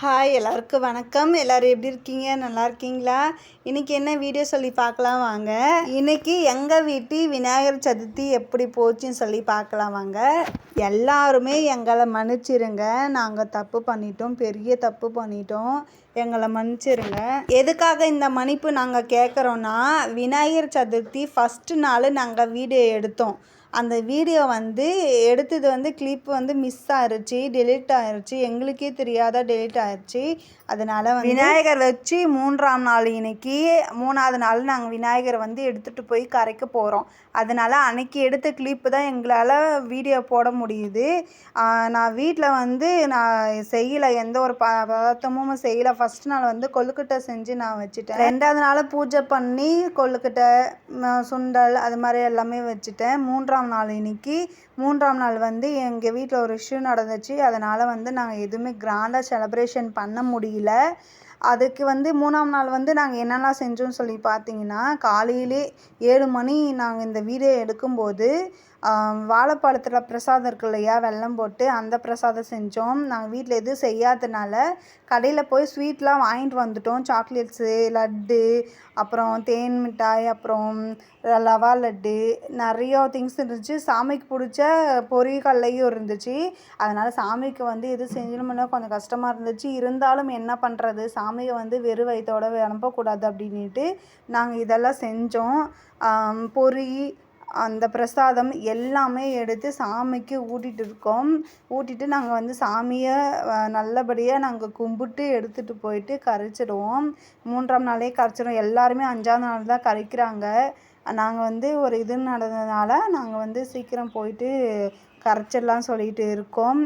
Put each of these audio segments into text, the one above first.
Hi எல்லாருக்கும் வணக்கம். எல்லோரும் எப்படி இருக்கீங்க? நல்லா இருக்கீங்களா? இன்றைக்கி என்ன வீடியோ சொல்லி பார்க்கலாம் வாங்க. இன்றைக்கி எங்கள் வீட்டு விநாயகர் சதுர்த்தி எப்படி போச்சுன்னு சொல்லி பார்க்கலாம் வாங்க. எல்லாருமே எங்களை மன்னிச்சிருங்க. நாங்கள் தப்பு பண்ணிட்டோம். பெரிய தப்பு பண்ணிட்டோம். எங்களை மன்னிச்சிருங்க. எதுக்காக இந்த மன்னிப்பு நாங்கள் கேட்குறோன்னா விநாயகர் சதுர்த்தி ஃபஸ்ட்டு நாள் நாங்கள் வீடியோ எடுத்தோம். அந்த வீடியோ வந்து எடுத்தது வந்து கிளிப் வந்து மிஸ் ஆயிடுச்சு டெலிட் ஆயிடுச்சு எங்களுக்கே தெரியாத டெலிட் ஆயிடுச்சு அதனால் வந்து விநாயகர் வச்சு மூன்றாம் நாள் இன்னைக்கு மூணாவது நாள் நாங்கள் விநாயகரை வந்து எடுத்துகிட்டு போய் கரைக்க போகிறோம் அதனால் அன்னைக்கு எடுத்த கிளிப்பு தான் எங்களால் வீடியோ போட முடியுது. நான் வீட்டில் வந்து நான் செய்யலை எந்த ஒரு ப பதார்த்தமும் செய்யலை. ஃபஸ்ட் நாள் வந்து கொழுக்கட்டை செஞ்சு நான் வச்சுட்டேன். ரெண்டாவது நாள் பூஜை பண்ணி கொழுக்கட்டை சுண்டல் அது மாதிரி எல்லாமே வச்சுட்டேன். மூன்றாம் மூன்றாம் நாள் இன்னைக்கு. மூன்றாம் நாள் வந்து எங்கள் வீட்டில் ஒரு இஷ்யூ நடந்துச்சு. அதனால் வந்து நாங்கள் எதுவுமே கிராண்டாக செலப்ரேஷன் பண்ண முடியல. அதுக்கு வந்து மூணாம் நாள் வந்து நாங்கள் என்னெல்லாம் செஞ்சோம்னு சொல்லி பார்த்தீங்கன்னா காலையிலே ஏழு மணி நாங்கள் இந்த வீடியோ எடுக்கும்போது வாழைப்பழத்தில் பிரசாதம் இருக்கு இல்லையா வெல்லம் போட்டு அந்த பிரசாதம் செஞ்சோம். நாங்கள் வீட்டில் எதுவும் செய்யாததுனால கடையில் போய் ஸ்வீட்லாம் வாங்கிட்டு வந்துட்டோம். சாக்லேட்ஸு லட்டு அப்புறம் தேன் மிட்டாய் அப்புறம் ரவா லட்டு நிறையா திங்ஸ் இருந்துச்சு. சாமிக்கு பிடிச்ச பொரியகல்லையும் இருந்துச்சு. அதனால் சாமிக்கு வந்து எது செஞ்சோம்னா கொஞ்சம் கஷ்டமாக இருந்துச்சு. இருந்தாலும் என்ன பண்ணுறது சாமியை வந்து வெறும் வயிற்றோட அனுப்பக்கூடாது அப்படின்ட்டு நாங்கள் இதெல்லாம் செஞ்சோம். பொரி அந்த பிரசாதம் எல்லாமே எடுத்து சாமிக்கு ஊட்டிகிட்டு இருக்கோம். ஊட்டிட்டு நாங்கள் வந்து சாமியை நல்லபடியாக நாங்கள் கும்பிட்டு எடுத்துகிட்டு போயிட்டு கரைச்சிடுவோம். மூன்றாம் நாளே கரைச்சிடுவோம். எல்லாருமே அஞ்சாவது நாள் தான் கரைக்கிறாங்க. நாங்கள் வந்து ஒரு இது நடந்ததுனால நாங்கள் வந்து சீக்கிரம் போயிட்டு கரைச்சிடலாம் சொல்லிட்டு இருக்கோம்.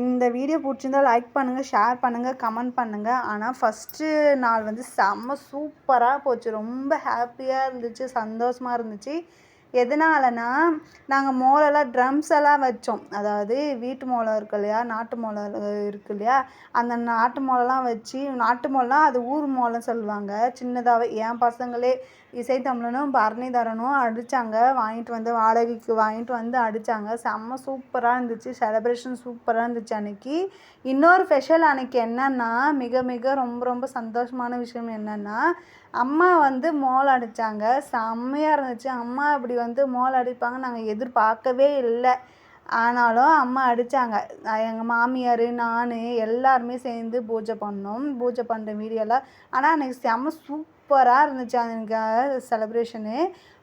இந்த வீடியோ பிடிச்சிருந்தா லைக் பண்ணுங்கள் ஷேர் பண்ணுங்கள் கமெண்ட் பண்ணுங்கள் ஆனால் ஃபஸ்ட்டு நாள் வந்து செம்ம சூப்பராக போச்சு. ரொம்ப ஹாப்பியாக இருந்துச்சு சந்தோஷமாக இருந்துச்சு. எதனாலனா நாங்கள் மோளெல்லாம் ட்ரம்ஸ் எல்லாம் வச்சோம். அதாவது வீட்டு மோளம் இருக்கு இல்லையா நாட்டு மோளம் இருக்கு இல்லையா அந்த நாட்டு மோளம்லாம் வச்சு நாட்டு மோளம்லாம் அது ஊர் மோளம் சொல்லுவாங்க. சின்னதாகவே என் பசங்களே இசைத்தமிழனும் பரணிதரனும் அடித்தாங்க வாங்கிட்டு வந்து வாடகைக்கு வாங்கிட்டு வந்து அடித்தாங்க செம்ம சூப்பராக இருந்துச்சு. செலப்ரேஷன் சூப்பராக இருந்துச்சு அன்றைக்கி இன்னொரு ஸ்பெஷல் அன்றைக்கி என்னென்னா மிக மிக ரொம்ப ரொம்ப சந்தோஷமான விஷயம் என்னென்னா அம்மா வந்து மோளம் அடித்தாங்க செம்மையாக இருந்துச்சு. அம்மா இப்படி வந்து மோளம் அடிப்பாங்க. நாங்கள் எதிர்பார்க்கவே இல்லை. ஆனாலும் அம்மா அடித்தாங்க எங்கள் மாமியார் நான் எல்லாருமே சேர்ந்து பூஜை பண்ணோம். பூஜை பண்ணுற வீடியோலாம். ஆனால் அன்றைக்கி செம்ம சூப்பராக இருந்துச்சு எனக்கு செலப்ரேஷனு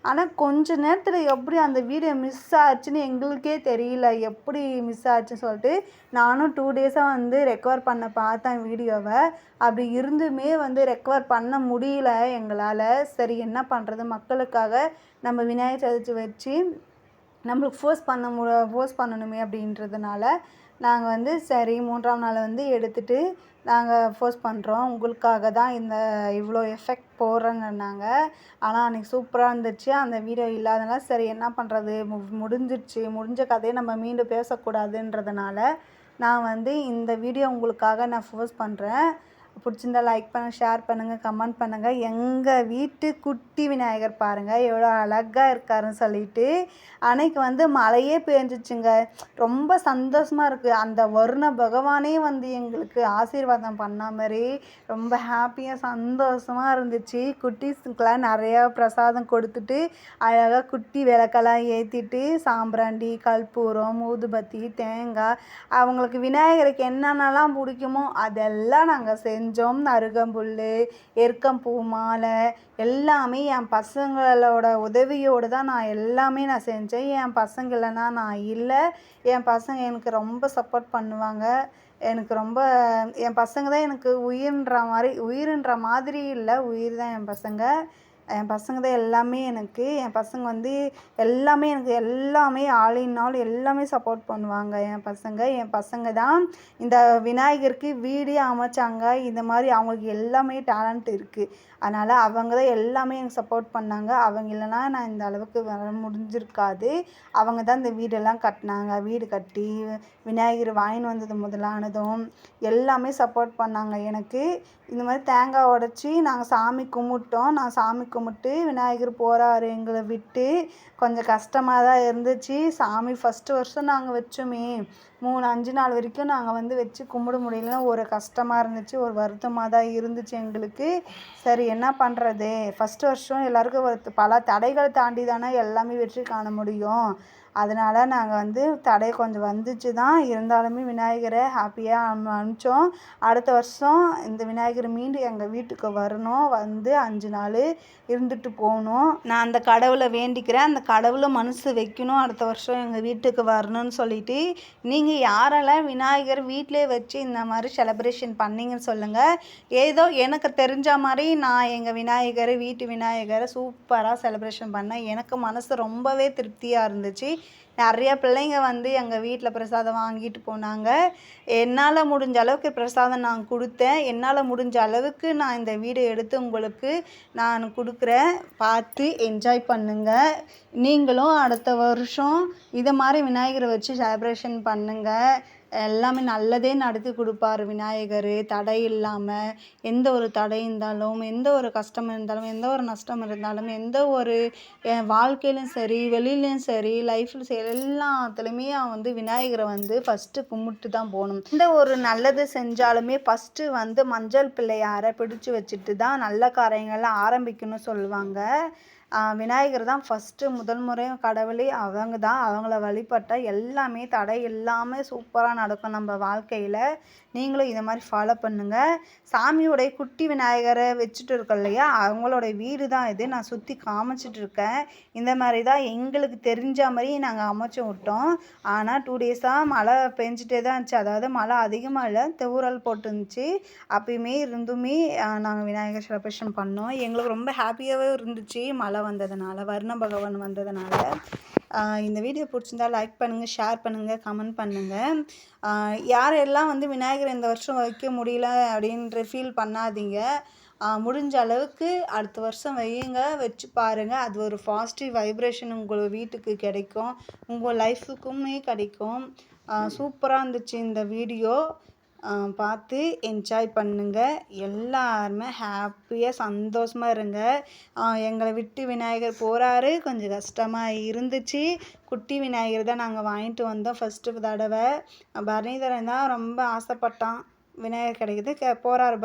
ஆனால் கொஞ்ச நேரத்தில் எப்படி அந்த வீடியோ மிஸ் ஆச்சுன்னு எங்களுக்கே தெரியல. எப்படி மிஸ் ஆச்சுன்னு சொல்லிட்டு நானும் டூ டேஸாக வந்து ரெக்கவர் பண்ண பார்த்தேன் வீடியோவை அப்படி இருந்துமே வந்து ரெக்கவர் பண்ண முடியல எங்களால். சரி என்ன பண்ணுறது மக்களுக்காக நம்ம விநாயகர் சதுர்த்தி வச்சு நம்மளுக்கு ஃபோர்ஸ் பண்ண மு ஃபோர்ஸ் பண்ணணுமே அப்படின்றதுனால நாங்கள் வந்து சரி மூன்றாம் நாள் வந்து எடுத்துகிட்டு நாங்கள் ஃபோர்ஸ் பண்ணுறோம் உங்களுக்காக தான் இந்த இவ்வளோ எஃபெக்ட் போடுறேங்கன்னாங்க. ஆனால் அன்றைக்கி சூப்பராக இருந்துச்சு. அந்த வீடியோ இல்லாதனால சரி என்ன பண்ணுறது மு முடிஞ்சிடுச்சு முடிஞ்ச கதையை நம்ம மீண்டும் பேசக்கூடாதுன்றதுனால நான் வந்து இந்த வீடியோ உங்களுக்காக நான் ஃபோர்ஸ் பண்ணுறேன் பிடிச்சிருந்தா லைக் பண்ணுங்கள் ஷேர் பண்ணுங்கள் கமெண்ட் பண்ணுங்கள் எங்கள் வீட்டு குட்டி விநாயகர் பாருங்கள் எவ்வளோ அழகாக இருக்காருன்னு சொல்லிட்டு அன்னைக்கு வந்து மழையே பெஞ்சிச்சுங்க. ரொம்ப சந்தோஷமாக இருக்குது அந்த வருண பகவானே வந்து எங்களுக்கு ஆசீர்வாதம் பண்ண மாதிரி ரொம்ப ஹாப்பியாக சந்தோஷமாக இருந்துச்சு. குட்டீஸுக்கெலாம் நிறையா பிரசாதம் கொடுத்துட்டு அழகாக குட்டி விளக்கெல்லாம் ஏற்றிட்டு சாம்பிராண்டி கற்பூரம் ஊதுபத்தி தேங்காய் அவங்களுக்கு விநாயகருக்கு என்னென்னலாம் பிடிக்குமோ அதெல்லாம் நாங்கள் செஞ்சு செஞ்சோம் அருகம்புல் எருக்கம்பூ மாலை எல்லாமே என் பசங்களோட உதவியோடு தான் நான் எல்லாமே நான் செஞ்சேன். என் பசங்க இல்லைனா நான் இல்லை. என் பசங்க எனக்கு ரொம்ப சப்போர்ட் பண்ணுவாங்க. எனக்கு ரொம்ப என் பசங்க தான் எனக்கு உயிர்ன்ற மாதிரி உயிருன்ற மாதிரி இல்லை. உயிர் தான் என் பசங்க. என் பசங்க தான் எல்லாமே எனக்கு. என் பசங்க வந்து எல்லாமே எனக்கு எல்லாமே ஆல் இன் ஆல் எல்லாமே சப்போர்ட் பண்ணுவாங்க என் பசங்க. என் பசங்க தான் இந்த விநாயகருக்கு வீடே அமைச்சாங்க. இந்த மாதிரி அவங்களுக்கு எல்லாமே டேலண்ட் இருக்குது அதனால் அவங்க தான் எல்லாமே எனக்கு சப்போர்ட் பண்ணாங்க. அவங்க இல்லைனா நான் இந்த அளவுக்கு வர முடிஞ்சிருக்காது. அவங்க தான் இந்த வீடெல்லாம் கட்டினாங்க. வீடு கட்டி விநாயகர் வாங்கின்னு வந்தது முதலானதும் எல்லாமே சப்போர்ட் பண்ணாங்க எனக்கு. இந்த மாதிரி தேங்காய் உடச்சி நாங்கள் சாமி கும்பிட்டோம். நான் சாமி கும்பிட்டு விநாயகர் போகிறாரு எங்களை விட்டு. கொஞ்சம் கஷ்டமாக தான் இருந்துச்சு. சாமி ஃபஸ்ட்டு வருஷம் நாங்கள் வச்சோமே. மூணு அஞ்சு நாள் வரைக்கும் நாங்கள் வந்து வச்சு கும்பிட முடியலன்னா ஒரு கஷ்டமாக இருந்துச்சு. ஒரு வருத்தமாக தான் இருந்துச்சு எங்களுக்கு. சரி என்ன பண்ணுறது ஃபஸ்ட்டு வருஷம் எல்லாருக்கும் ஒரு பல தடைகளை தாண்டி தானே எல்லாமே வெற்றி காண முடியும். அதனால் நாங்கள் வந்து தடை கொஞ்சம் வந்துச்சு தான் இருந்தாலுமே விநாயகரை ஹாப்பியாக அனு அனுப்பிச்சோம். அடுத்த வருஷம் இந்த விநாயகர் மீண்டும் எங்கள் வீட்டுக்கு வரணும். வந்து அஞ்சு நாள் இருந்துட்டு போகணும். நான் அந்த கடவுளை வேண்டிக்கிறேன். அந்த கடவுளை மனசு வைக்கணும். அடுத்த வருஷம் எங்கள் வீட்டுக்கு வரணும்னு சொல்லிட்டு நீங்கள் யாரெல்லாம் விநாயகர் வீட்டிலே வச்சு இந்த மாதிரி செலப்ரேஷன் பண்ணீங்கன்னு சொல்லுங்கள் ஏதோ எனக்கு தெரிஞ்ச மாதிரி நான் எங்கள் விநாயகர் வீட்டு விநாயகரை சூப்பராக செலப்ரேஷன் பண்ணேன். எனக்கு மனசு ரொம்பவே திருப்தியாக இருந்துச்சு. நிறைய பிள்ளைங்க வந்து எங்கள் வீட்டில் பிரசாதம் வாங்கிட்டு போனாங்க. என்னால் முடிஞ்ச அளவுக்கு பிரசாதம் நான் கொடுத்தேன். என்னால் முடிஞ்ச அளவுக்கு நான் இந்த வீடியோ எடுத்து உங்களுக்கு நான் கொடுக்குறேன். பார்த்து என்ஜாய் பண்ணுங்கள் நீங்களும் அடுத்த வருஷம் இதை மாதிரி விநாயகரை வச்சு செலப்ரேஷன் பண்ணுங்கள் எல்லாமே நல்லதே நடத்தி கொடுப்பாரு விநாயகர். தடை இல்லாமல் எந்த ஒரு தடை இருந்தாலும் எந்த ஒரு கஷ்டம் இருந்தாலும் எந்த ஒரு நஷ்டம் இருந்தாலும் எந்த ஒரு வாழ்க்கையிலும் சரி வெளியிலையும் சரி லைஃப்பில் சரி எல்லாத்துலேயுமே அவன் வந்து விநாயகரை வந்து ஃபஸ்ட்டு கும்பிட்டு தான் போகணும். எந்த ஒரு நல்லது செஞ்சாலுமே ஃபஸ்ட்டு வந்து மஞ்சள் பிள்ளையாரை பிடிச்சி வச்சுட்டு தான் நல்ல காரியங்கள்லாம் ஆரம்பிக்கணும்னு சொல்லுவாங்க. விநாயகர் தான் ஃபஸ்ட்டு முதல் முறை கடவுளே. அவங்க தான் அவங்கள வழிபட்டால் எல்லாமே தடை இல்லாமல் சூப்பராக நடக்கும் நம்ம வாழ்க்கையில். நீங்களும் இதை மாதிரி ஃபாலோ பண்ணுங்கள் சாமியோடைய குட்டி விநாயகரை வச்சுட்டு இருக்கோம் இல்லையா? அவங்களோட வீடு தான் இது. நான் சுற்றி காமிச்சிட்டு இருக்கேன். இந்த மாதிரி தான் எங்களுக்கு தெரிஞ்ச மாதிரி நாங்கள் அமைச்சு விட்டோம். ஆனால் டூ டேஸாக மழை பெஞ்சிட்டே தான் இருந்துச்சு. அதாவது மழை அதிகமாக இல்லை தெவுரல் போட்டுருந்துச்சு. அப்பயுமே இருந்துமே நாங்கள் விநாயகர் செலிப்ரேஷன் பண்ணோம். எங்களுக்கு ரொம்ப ஹாப்பியாகவே இருந்துச்சு. மழை வந்ததுனால வர்ண பகவான் வந்ததுனால இந்த வீடியோ பிடிச்சிருந்தா லைக் பண்ணுங்கள் ஷேர் பண்ணுங்கள் கமெண்ட் பண்ணுங்கள் யாரெல்லாம் வந்து விநாயகர் இந்த வருஷம் வைக்க முடியல அப்படின்ற ஃபீல் பண்ணாதீங்க. முடிஞ்ச அளவுக்கு அடுத்த வருஷம் வையுங்க வச்சு பாருங்கள் அது ஒரு பாசிட்டிவ் வைப்ரேஷன் உங்கள் வீட்டுக்கு கிடைக்கும் உங்கள் லைஃபுக்குமே கிடைக்கும். சூப்பராக இருந்துச்சு இந்த வீடியோ. பார்த்து என்ஜாய் பண்ணுங்கள் எல்லாருமே ஹாப்பியாக சந்தோஷமாக இருங்க. எங்களை விட்டு விநாயகர் போகிறாரு கொஞ்சம் கஷ்டமாக இருந்துச்சு. குட்டி விநாயகர் தான் நாங்கள் வாங்கிட்டு வந்தோம் ஃபஸ்ட்டு தடவை. பரணிதரன் தான் ரொம்ப ஆசைப்பட்டான். விநாயகர் கிடைக்குது போகிறாரு